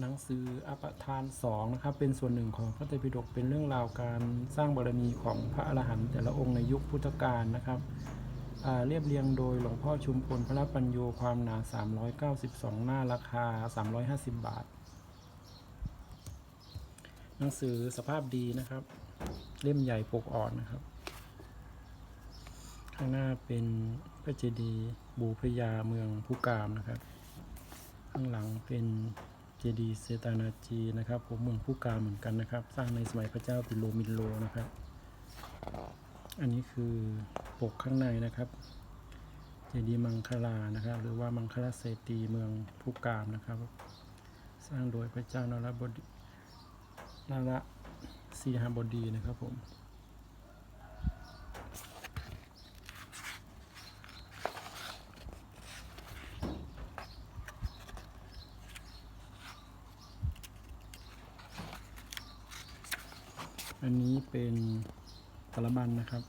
หนังสืออปทานสองนะครับเป็นส่วนหนึ่งของพระไตรปิฎกเป็นเรื่องราวการสร้างบารมีของพระอรหันต์แต่ละองค์ในยุคพุทธกาลนะครับเรียบเรียงโดยหลวงพ่อชุมพลพระปัญโยความหนา 392 หน้าราคา 350 บาท หนังสือสภาพดีนะครับ เล่มใหญ่ปกอ่อนนะครับ ข้างหน้าเป็นพระเจดีย์บูพยาเมืองพุกามนะครับ ข้างหลังเป็น จดีย์เซตานาจีนะครับผมเมืองพุกามเหมือนกันนะครับ สร้างในสมัยพระเจ้าปิโลมินโลนะครับ อันนี้คือปกข้างในนะครับ เจดีย์มังคลานะครับ หรือว่ามังคลาเศรษฐีเมืองพุกามนะครับ สร้างโดยพระเจ้านรบดีนรสีหบดีนะครับผม อันนี้เป็นตะบันนะครับ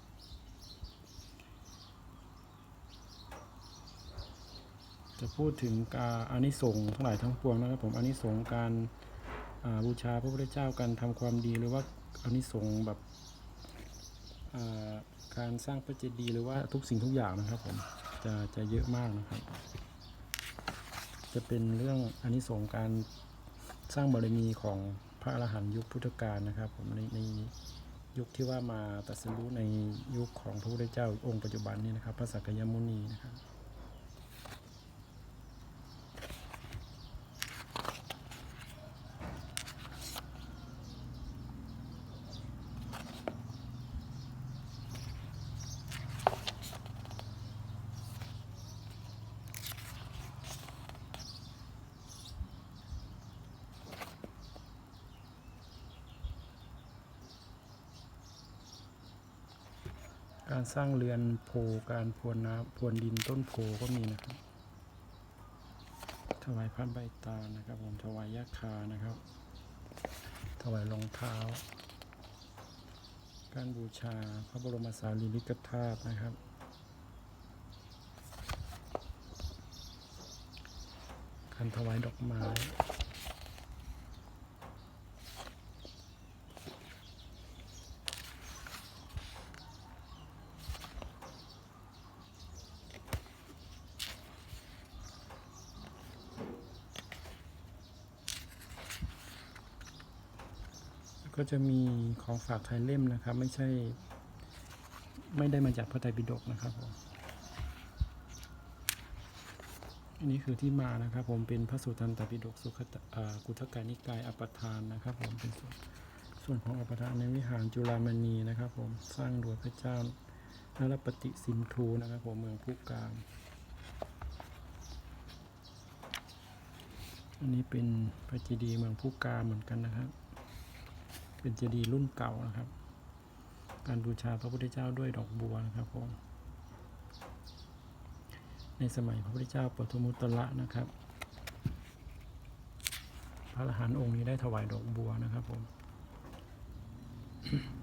จะพูดถึงการอานิสงส์ทั้งหลายทั้งปวงนะครับผมอานิสงส์การาบูชาพระพุทธเจ้าการทำความดีหรือว่าอานิสงส์แบบาการสร้างพระเจดีย์หรือว่าทุกสิ่งทุกอย่างนะครับผมจะจะเยอะมากนะครับ จะเป็นเรื่องอานิสงส์การสร้างบารมีของ ระอรหันต์ยุคพุทธกาลนะครับ ผมในในยุคที่ว่ามาตัดสรู้ในยุคของพระพุทธเจ้าองค์ปัจจุบันนี้นะครับ พระสักยมุนีนะครับ การสร้างเรือนโพการพรวนน้ำพรวนดินต้นโพก็มีนะครับถวายพระใบตาลนะครับผมถวายยาคานะครับ ถวายรองเท้า การบูชาพระบรมสารีริกธาตุนะครับ การถวายดอกไม้ ก็จะมีของฝากไทยเล่มนะครับ ไม่ใช่ ไม่ได้มาจากพระไตรปิฎกนะครับผมอันนี้คือที่มานะครับ ผมเป็นพระสุตันตปิฎกสุขตกุทกานิกายอปทานนะครับ ผมเป็นส่วนส่วนของอปทานในวิหารจุฬามณีนะครับ ผมสร้างโดยพระเจ้านรปฏิสินทูนะครับ ผมเมืองพุกามอันนี้เป็นพระเจดีย์เมืองพุกามเหมือนกันนะครับ เป็นเจดีย์รุ่นเก่านะครับ การบูชาพระพุทธเจ้าด้วยดอกบัวนะครับผมในสมัยพระพุทธเจ้าปฐมุตระนะครับ พระอรหันต์องค์นี้ได้ถวายดอกบัวนะครับผม Mm-hmm.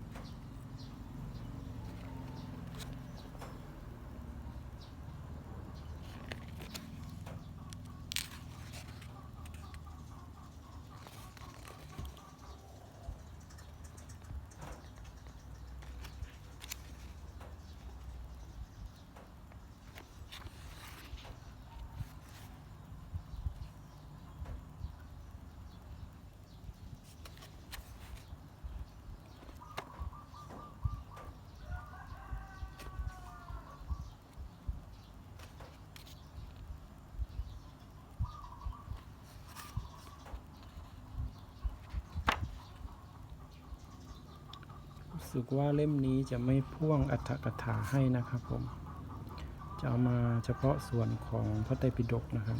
สึกว่าเล่มนี้จะไม่พ่วงอัฏฐกถาให้นะครับผม จะเอามาเฉพาะส่วนของพระไตรปิฎกนะครับ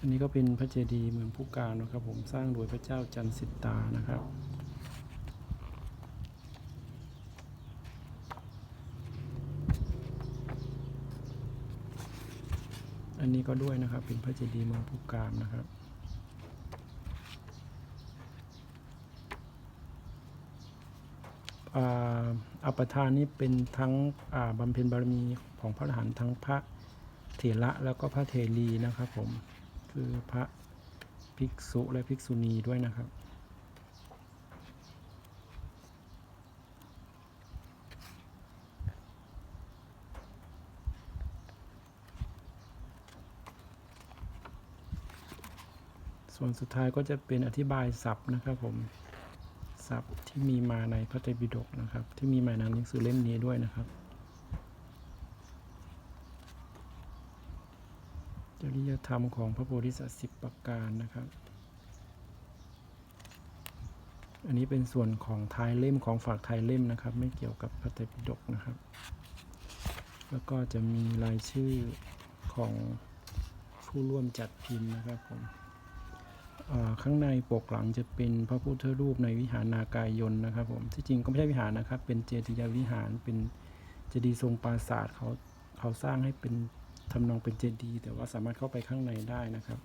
อันนี้ก็เป็นพระเจดีย์เมืองพุการนะครับผมสร้างโดยพระเจ้าจันสิตานะครับอันนี้ก็ด้วยนะครับเป็นพระเจดีย์เมืองพุการนะครับ อัปทานนี้เป็นทั้งอ่าบำเพ็ญบารมีของพระอรหันต์ทั้งพระเถระแล้วก็พระเทรีนะครับผมคือพระภิกษุและภิกษุณีด้วยนะครับส่วนสุดท้ายก็จะเป็นอธิบายศัพท์นะครับผม ศัพท์ที่มีมาในพระไตรปิฎกนะครับ ที่มีมาในหนังสือเล่มนี้ด้วยนะครับ จริยธรรมของพระโพธิสัตว์สิบประการนะครับ อันนี้เป็นส่วนของท้ายเล่มของฝากท้ายเล่มนะครับ ไม่เกี่ยวกับพระไตรปิฎกนะครับ แล้วก็จะมีรายชื่อของผู้ร่วมจัดพิมพ์นะครับผม ข้างในปกหลังจะเป็นพระพุทธรูปในวิหารนากายนนะครับผมที่จริงก็ไม่ใช่วิหารนะครับ เป็นเจดีย์วิหารเป็นเจดีย์ทรงปราสาทเขาเขาสร้างให้เป็นทำนองเป็นเจดีย์แต่ว่าสามารถเข้าไปข้างในได้นะครับ